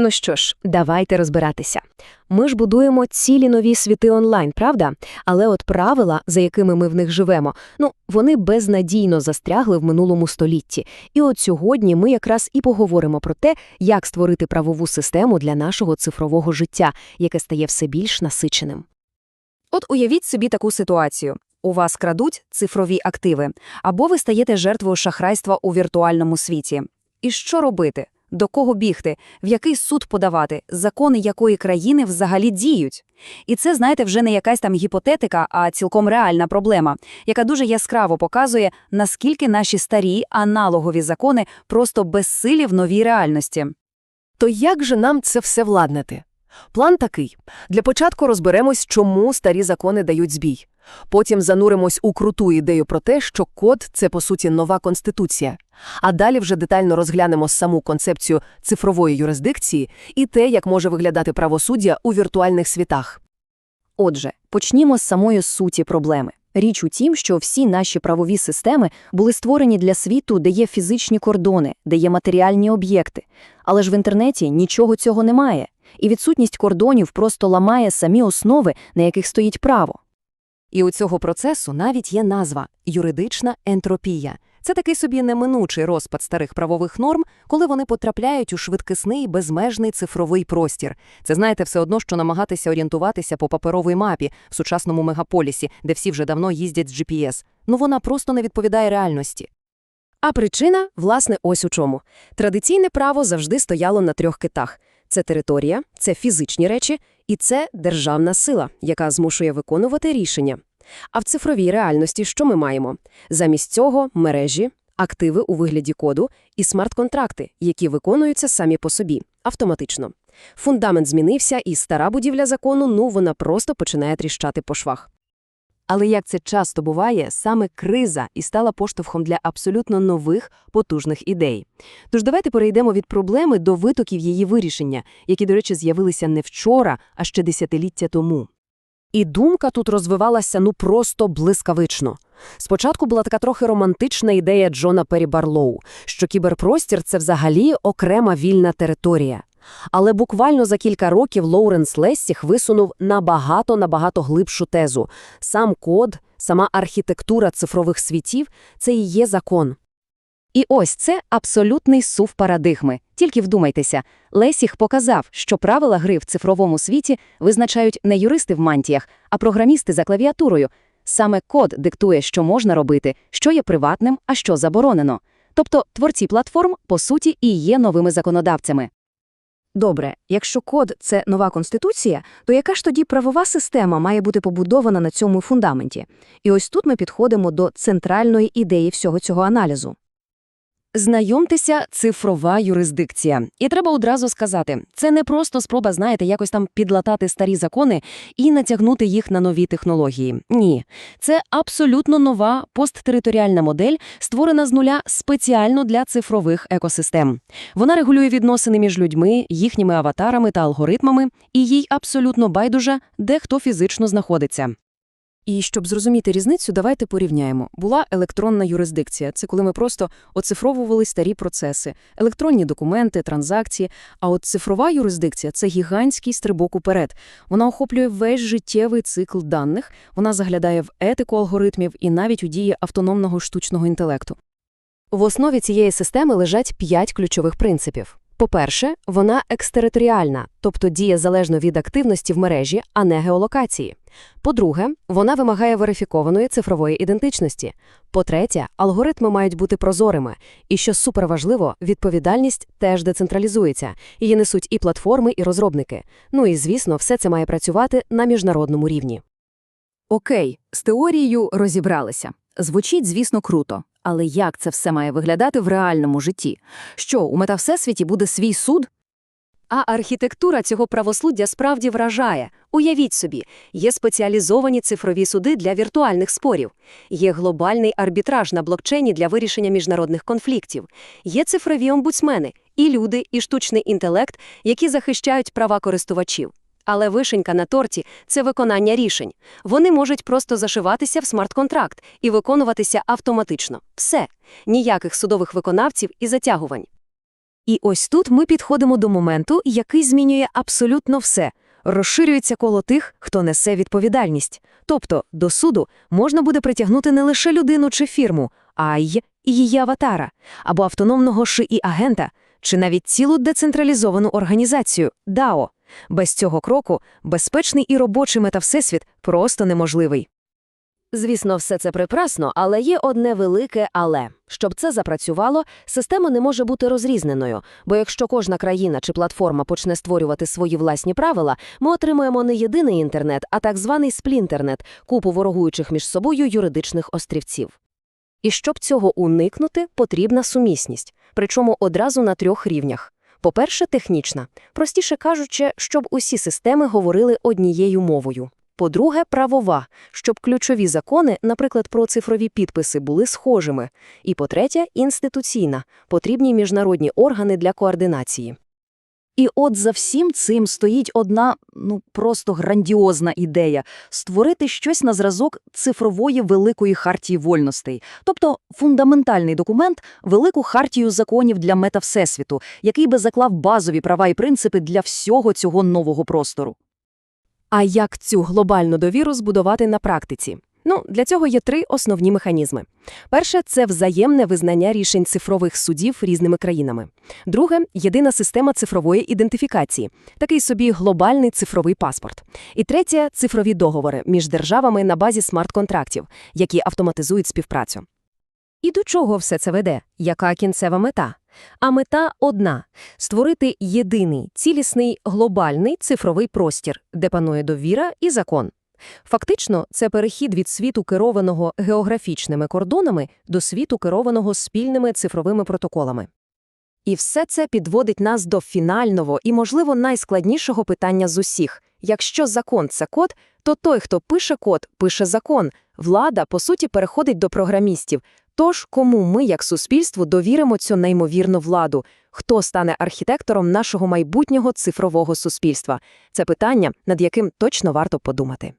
Ну що ж, давайте розбиратися. Ми ж будуємо цілі нові світи онлайн, правда? Але от правила, за якими ми в них живемо, ну, вони безнадійно застрягли в минулому столітті. І от сьогодні ми якраз і поговоримо про те, як створити правову систему для нашого цифрового життя, яке стає все більш насиченим. От уявіть собі таку ситуацію. У вас крадуть цифрові активи, або ви стаєте жертвою шахрайства у віртуальному світі. І що робити? До кого бігти? В який суд подавати? Закони якої країни взагалі діють? І це, знаєте, вже не якась там гіпотетика, а цілком реальна проблема, яка дуже яскраво показує, наскільки наші старі аналогові закони просто безсилі в новій реальності. То як же нам це все владнати? План такий. Для початку розберемось, чому старі закони дають збій. Потім зануримось у круту ідею про те, що код – це, по суті, нова конституція. А далі вже детально розглянемо саму концепцію цифрової юрисдикції і те, як може виглядати правосуддя у віртуальних світах. Отже, почнімо з самої суті проблеми. Річ у тім, що всі наші правові системи були створені для світу, де є фізичні кордони, де є матеріальні об'єкти. Але ж в інтернеті нічого цього немає, і відсутність кордонів просто ламає самі основи, на яких стоїть право. І у цього процесу навіть є назва юридична ентропія. Це такий собі неминучий розпад старих правових норм, коли вони потрапляють у швидкісний безмежний цифровий простір. Це знаєте, все одно, що намагатися орієнтуватися по паперовій мапі в сучасному мегаполісі, де всі вже давно їздять з GPS. Ну вона просто не відповідає реальності. А причина, власне, ось у чому. Традиційне право завжди стояло на трьох китах. Це територія, це фізичні речі і це державна сила, яка змушує виконувати рішення. А в цифровій реальності що ми маємо? Замість цього мережі, активи у вигляді коду і смарт-контракти, які виконуються самі по собі, автоматично. Фундамент змінився, і стара будівля закону, ну, вона просто починає тріщати по швах. Але як це часто буває, саме криза і стала поштовхом для абсолютно нових, потужних ідей. Тож давайте перейдемо від проблеми до витоків її вирішення, які, до речі, з'явилися не вчора, а ще десятиліття тому. І думка тут розвивалася ну просто блискавично. Спочатку була така трохи романтична ідея Джона Пері Барлоу, що кіберпростір – це взагалі окрема вільна територія. Але буквально за кілька років Лоуренс Лессіх висунув набагато-набагато глибшу тезу. Сам код, сама архітектура цифрових світів – це і є закон. І ось це абсолютний сув парадигми. Тільки вдумайтеся, Лесіх показав, що правила гри в цифровому світі визначають не юристи в мантіях, а програмісти за клавіатурою. Саме код диктує, що можна робити, що є приватним, а що заборонено. Тобто творці платформ, по суті, і є новими законодавцями. Добре, якщо код це нова конституція, то яка ж тоді правова система має бути побудована на цьому фундаменті? І ось тут ми підходимо до центральної ідеї всього цього аналізу. Знайомтеся, цифрова юрисдикція. І треба одразу сказати, це не просто спроба, знаєте, якось там підлатати старі закони і натягнути їх на нові технології. Ні, це абсолютно нова посттериторіальна модель, створена з нуля спеціально для цифрових екосистем. Вона регулює відносини між людьми, їхніми аватарами та алгоритмами, і їй абсолютно байдуже, де хто фізично знаходиться. І щоб зрозуміти різницю, давайте порівняємо. Була електронна юрисдикція. Це коли ми просто оцифровували старі процеси, електронні документи, транзакції. А от цифрова юрисдикція – це гігантський стрибок уперед. Вона охоплює весь життєвий цикл даних, вона заглядає в етику алгоритмів і навіть у дії автономного штучного інтелекту. В основі цієї системи лежать п'ять ключових принципів. По-перше, вона екстериторіальна, тобто діє залежно від активності в мережі, а не геолокації. По-друге, вона вимагає верифікованої цифрової ідентичності. По-третє, алгоритми мають бути прозорими. І що суперважливо, відповідальність теж децентралізується. Її несуть і платформи, і розробники. Ну і, звісно, все це має працювати на міжнародному рівні. Окей, з теорією розібралися. Звучить, звісно, круто. Але як це все має виглядати в реальному житті? Що, у метавсесвіті буде свій суд? А архітектура цього правосуддя справді вражає. Уявіть собі, є спеціалізовані цифрові суди для віртуальних спорів, є глобальний арбітраж на блокчейні для вирішення міжнародних конфліктів, є цифрові омбудсмени, і люди, і штучний інтелект, які захищають права користувачів. Але вишенька на торті – це виконання рішень. Вони можуть просто зашиватися в смарт-контракт і виконуватися автоматично. Все. Ніяких судових виконавців і затягувань. І ось тут ми підходимо до моменту, який змінює абсолютно все. Розширюється коло тих, хто несе відповідальність. Тобто до суду можна буде притягнути не лише людину чи фірму, а й її аватара, або автономного ШИІ-агента, чи навіть цілу децентралізовану організацію – ДАО. Без цього кроку безпечний і робочий метавсесвіт просто неможливий. Звісно, все це прекрасно, але є одне велике але. Щоб це запрацювало, система не може бути розрізненою, бо якщо кожна країна чи платформа почне створювати свої власні правила, ми отримаємо не єдиний інтернет, а так званий сплінтернет – купу ворогуючих між собою юридичних острівців. І щоб цього уникнути, потрібна сумісність, причому одразу на трьох рівнях. По-перше, технічна, простіше кажучи, щоб усі системи говорили однією мовою. По-друге, правова, щоб ключові закони, наприклад, про цифрові підписи, були схожими. І по-третє, інституційна, потрібні міжнародні органи для координації. І от за всім цим стоїть одна, ну, просто грандіозна ідея – створити щось на зразок цифрової великої хартії вольностей, тобто фундаментальний документ, велику хартію законів для метавсесвіту, який би заклав базові права і принципи для всього цього нового простору. А як цю глобальну довіру збудувати на практиці? Ну, для цього є три основні механізми. Перше – це взаємне визнання рішень цифрових судів різними країнами. Друге – єдина система цифрової ідентифікації, такий собі глобальний цифровий паспорт. І третє – цифрові договори між державами на базі смарт-контрактів, які автоматизують співпрацю. І до чого все це веде? Яка кінцева мета? А мета одна – створити єдиний, цілісний, глобальний цифровий простір, де панує довіра і закон. Фактично, це перехід від світу, керованого географічними кордонами, до світу, керованого спільними цифровими протоколами. І все це підводить нас до фінального і, можливо, найскладнішого питання з усіх. Якщо закон – це код, то той, хто пише код, пише закон. Влада, по суті, переходить до програмістів. Тож, кому ми, як суспільство, довіримо цю неймовірну владу? Хто стане архітектором нашого майбутнього цифрового суспільства? Це питання, над яким точно варто подумати.